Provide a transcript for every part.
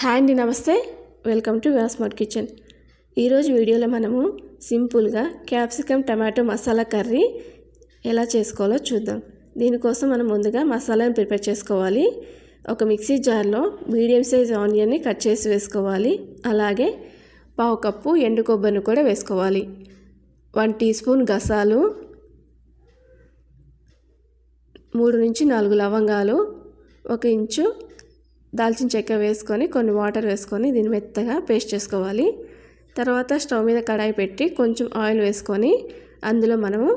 Hi అండి నమస్తే. Welcome to smart kitchen. ఈరోజు వీడియోలో మనము సింపుల్గా క్యాప్సికమ్ టమాటో మసాలా కర్రీ ఎలా చేసుకోవాలో చూద్దాం. దీనికోసం మనం ముందుగా మసాలాను ప్రిపేర్ చేసుకోవాలి. ఒక మిక్సీ జార్లో మీడియం సైజ్ ఆనియన్ని కట్ చేసి వేసుకోవాలి. అలాగే పావు కప్పు ఎండు కొబ్బరిని కూడా వేసుకోవాలి. వన్ టీ స్పూన్ గసాలు మూడు నుంచి నాలుగు లవంగాలు ఒక ఇంచు దాల్చిన చెక్క వేసుకొని కొన్ని వాటర్ వేసుకొని దీన్ని మెత్తగా పేస్ట్ చేసుకోవాలి. తర్వాత స్టవ్ మీద కడాయి పెట్టి కొంచెం ఆయిల్ వేసుకొని అందులో మనము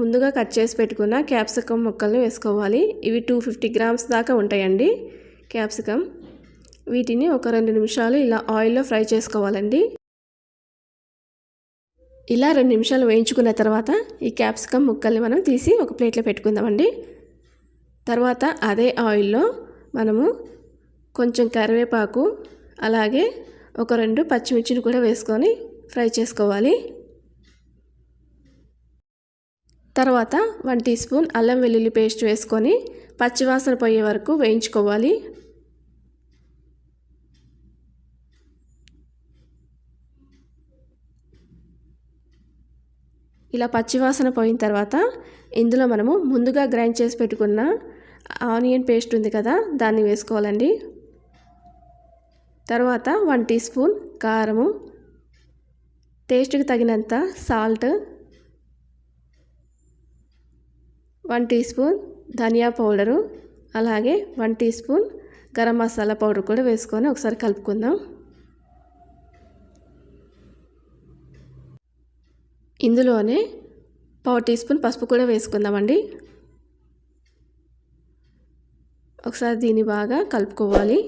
ముందుగా కట్ చేసి పెట్టుకున్న క్యాప్సికమ్ ముక్కల్ని వేసుకోవాలి. ఇవి టూ ఫిఫ్టీ గ్రామ్స్ దాకా ఉంటాయండి క్యాప్సికమ్ వీటిని ఒక రెండు నిమిషాలు ఇలా ఆయిల్లో ఫ్రై చేసుకోవాలండి. ఇలా రెండు నిమిషాలు వేయించుకున్న తర్వాత ఈ క్యాప్సికమ్ ముక్కల్ని మనం తీసి ఒక ప్లేట్లో పెట్టుకుందామండి. తర్వాత అదే ఆయిల్లో మనము కొంచెం కరివేపాకు అలాగే ఒక రెండు పచ్చిమిర్చిని కూడా వేసుకొని ఫ్రై చేసుకోవాలి. తర్వాత వన్ టీ స్పూన్ అల్లం వెల్లుల్లి పేస్ట్ వేసుకొని పచ్చివాసన పోయే వరకు వేయించుకోవాలి. ఇలా పచ్చివాసన పోయిన తర్వాత ఇందులో మనము ముందుగా గ్రైండ్ చేసి పెట్టుకున్న ఆనియన్ పేస్ట్ ఉంది కదా దాన్ని వేసుకోవాలండి. తర్వాత వన్ టీ స్పూన్ కారము టేస్ట్కి తగినంత సాల్ట్ వన్ టీ స్పూన్ ధనియా పౌడరు అలాగే one teaspoon garam masala powder కూడా వేసుకొని ఒకసారి కలుపుకుందాం. ఇందులోనే పావు టీ స్పూన్ పసుపు కూడా వేసుకుందామండి. ఒకసారి దీన్ని బాగా కలుపుకోవాలి.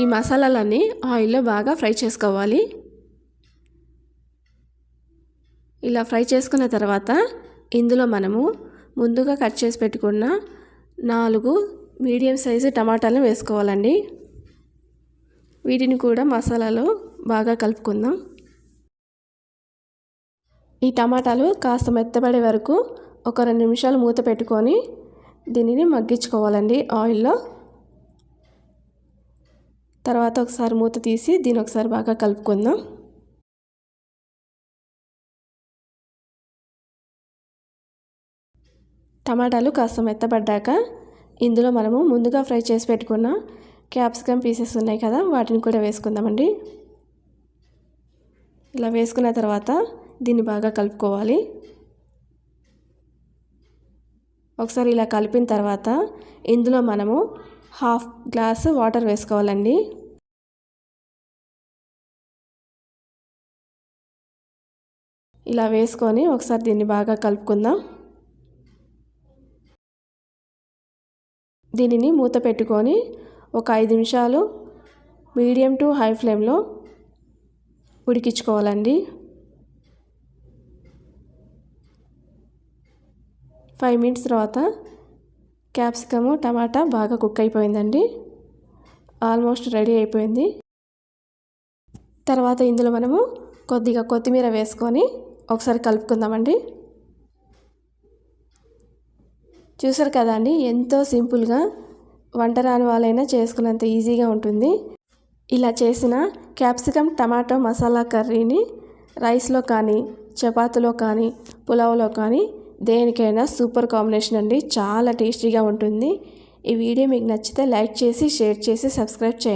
ఈ మసాలాలన్నీ ఆయిల్లో బాగా ఫ్రై చేసుకోవాలి. ఇలా ఫ్రై చేసుకున్న తర్వాత ఇందులో మనము ముందుగా కట్ చేసి పెట్టుకున్న నాలుగు మీడియం సైజు టమాటాలను వేసుకోవాలండి. వీటిని కూడా మసాలాలో బాగా కలుపుకుందాం. ఈ టమాటాలు కాస్త మెత్తబడే వరకు ఒక రెండు నిమిషాలు మూత పెట్టుకొని దీనిని మగ్గించుకోవాలండి ఆయిల్లో. తర్వాత ఒకసారి మూత తీసి దీని ఒకసారి బాగా కలుపుకుందాం. టమాటాలు కాస్త మెత్తబడ్డాక ఇందులో మనము ముందుగా ఫ్రై చేసి పెట్టుకున్న క్యాప్సికమ్ పీసెస్ ఉన్నాయి కదా వాటిని కూడా వేసుకుందామండి. ఇలా వేసుకున్న తర్వాత దీన్ని బాగా కలుపుకోవాలి. ఒకసారి ఇలా కలిపిన తర్వాత ఇందులో మనము హాఫ్ గ్లాసు వాటర్ వేసుకోవాలండి. ఇలా వేసుకొని ఒకసారి దీన్ని బాగా కలుపుకుందాం. దీనిని మూత పెట్టుకొని ఒక ఐదు నిమిషాలు మీడియం టు హై ఫ్లేమ్లో ఉడికించుకోవాలండి. ఫైవ్ మినిట్స్ తర్వాత క్యాప్సికము టమాటా బాగా కుక్ అయిపోయిందండి. ఆల్మోస్ట్ రెడీ అయిపోయింది. తర్వాత ఇందులో మనము కొద్దిగా కొత్తిమీర వేసుకొని ఒకసారి కలుపుకుందామండి. చూసారు కదా అండి ఎంతో సింపుల్గా వంట రాని వాళ్ళైనా చేసుకున్నంత ఈజీగా ఉంటుంది. ఇలా చేసిన క్యాప్సికమ్ టమాటో మసాలా కర్రీని రైస్లో కానీ చపాతీలో కానీ పులావ్లో కానీ దేనికైనా సూపర్ కాంబినేషన్ అండి. చాలా టేస్టీగా ఉంటుంది. ఈ వీడియో మీకు నచ్చితే లైక్ చేసి షేర్ చేసి సబ్స్క్రైబ్ చేయండి.